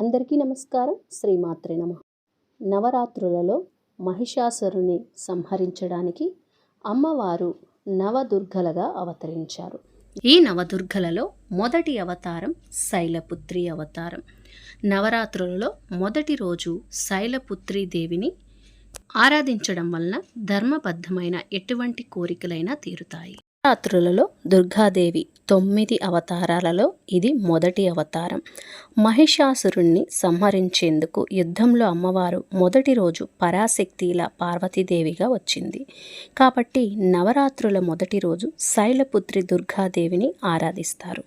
అందరికీ నమస్కారం. శ్రీమాత్రే నమ. నవరాత్రులలో మహిషాసురుని సంహరించడానికి అమ్మవారు నవదుర్గలుగా అవతరించారు. ఈ నవదుర్గలలో మొదటి అవతారం శైలపుత్రి అవతారం. నవరాత్రులలో మొదటి రోజు శైలపుత్రి దేవిని ఆరాధించడం వలన ధర్మబద్ధమైన ఎటువంటి కోరికలైనా తీరుతాయి. నవరాత్రులలో దుర్గాదేవి తొమ్మిది అవతారాలలో ఇది మొదటి అవతారం. మహిషాసురుణ్ణి సంహరించేందుకు యుద్ధంలో అమ్మవారు మొదటి రోజు పరాశక్తిలా పార్వతీదేవిగా వచ్చింది. కాబట్టి నవరాత్రుల మొదటి రోజు శైలపుత్రి దుర్గాదేవిని ఆరాధిస్తారు.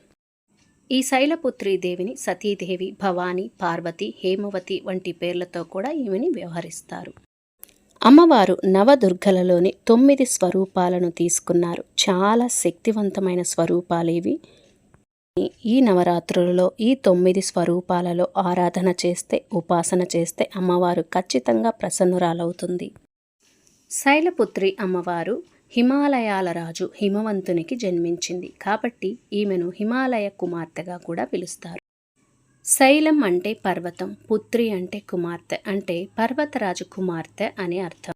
ఈ శైలపుత్రి దేవిని సతీదేవి భవాని పార్వతి హేమవతి వంటి పేర్లతో కూడా ఈమెని వ్యవహరిస్తారు. అమ్మవారు నవదుర్గలలోని తొమ్మిది స్వరూపాలను తీసుకున్నారు. చాలా శక్తివంతమైన స్వరూపాలేవి. ఈ నవరాత్రులలో ఈ తొమ్మిది స్వరూపాలలో ఆరాధన చేస్తే ఉపాసన చేస్తే అమ్మవారు ఖచ్చితంగా ప్రసన్నురాలవుతుంది. శైలపుత్రి అమ్మవారు హిమాలయాల రాజు హిమవంతునికి జన్మించింది. కాబట్టి ఈమెను హిమాలయ కుమార్తెగా కూడా పిలుస్తారు. శైలం అంటే పర్వతం పుత్రి అంటే కుమార్తె అంటే పర్వతరాజు కుమార్తె అని అర్థం.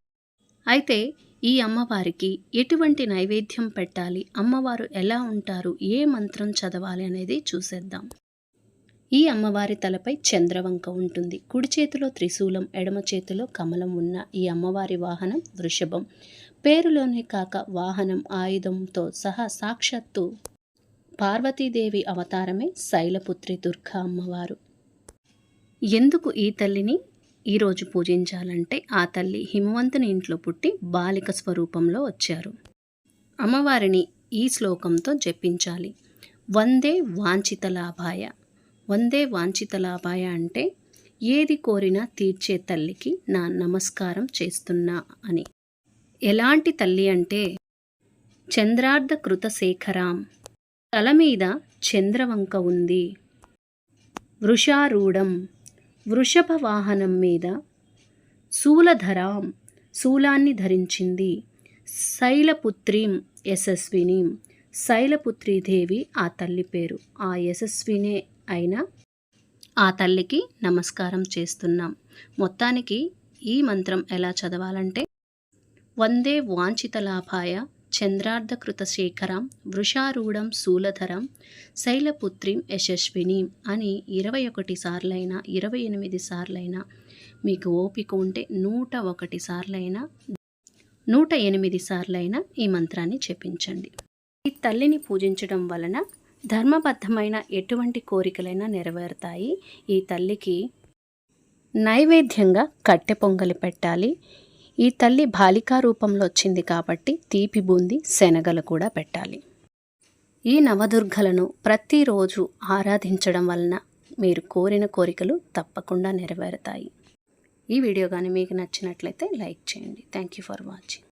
అయితే ఈ అమ్మవారికి ఎటువంటి నైవేద్యం పెట్టాలి? అమ్మవారు ఎలా ఉంటారు? ఏ మంత్రం చదవాలి అనేది చూసేద్దాం. ఈ అమ్మవారి తలపై చంద్రవంక ఉంటుంది. కుడి చేతిలో త్రిశూలం ఎడమ చేతిలో కమలం ఉన్న ఈ అమ్మవారి వాహనం వృషభం. పేరులోనే కాక వాహనం ఆయుధంతో సహా సాక్షాత్తు పార్వతీదేవి అవతారమే శైలపుత్రి దుర్గా అమ్మవారు. ఎందుకు ఈ తల్లిని ఈరోజు పూజించాలంటే ఆ తల్లి హిమవంతుని ఇంట్లో పుట్టి బాలిక స్వరూపంలో వచ్చారు. అమ్మవారిని ఈ శ్లోకంతో జపించాలి. వందే వాంఛిత లాభాయ వందే వాంఛిత లాభాయ అంటే ఏది కోరినా తీర్చే తల్లికి నా నమస్కారం చేస్తున్నా అని. ఎలాంటి తల్లి అంటే చంద్రార్ధ కృత శేఖరాం. తల మీద చంద్రవంక ఉంది. వృషారూఢం వృషభ వాహనం మీద శూలధరాం శూలాన్ని ధరించింది. శైలపుత్రీం యశస్విని శైలపుత్రీదేవి ఆ తల్లి పేరు. ఆ యశస్వినే అయిన ఆ తల్లికి నమస్కారం చేస్తున్నాం. మొత్తానికి ఈ మంత్రం ఎలా చదవాలంటే వందే వాంఛిత లాభాయ చంద్రార్ధకృత శేఖరం వృషారూఢం శూలధరం శైలపుత్రిం యశస్విని అని ఇరవై ఒకటి సార్లైనా ఇరవై ఎనిమిది సార్లైనా మీకు ఓపిక ఉంటే నూట ఒకటి సార్లైనా నూట ఎనిమిది సార్లైనా ఈ మంత్రాన్ని చెప్పించండి. ఈ తల్లిని పూజించడం వలన ధర్మబద్ధమైన ఎటువంటి కోరికలైనా నెరవేరుతాయి. ఈ తల్లికి నైవేద్యంగా కట్టె పొంగలి పెట్టాలి. ఈ తల్లి బాలికా రూపంలో వచ్చింది కాబట్టి తీపి బూంది శనగలు కూడా పెట్టాలి. ఈ నవదుర్గలను ప్రతిరోజు ఆరాధించడం వలన మీరు కోరిన కోరికలు తప్పకుండా నెరవేరుతాయి. ఈ వీడియో కానీ మీకు నచ్చినట్లయితే లైక్ చేయండి. Thank you for watching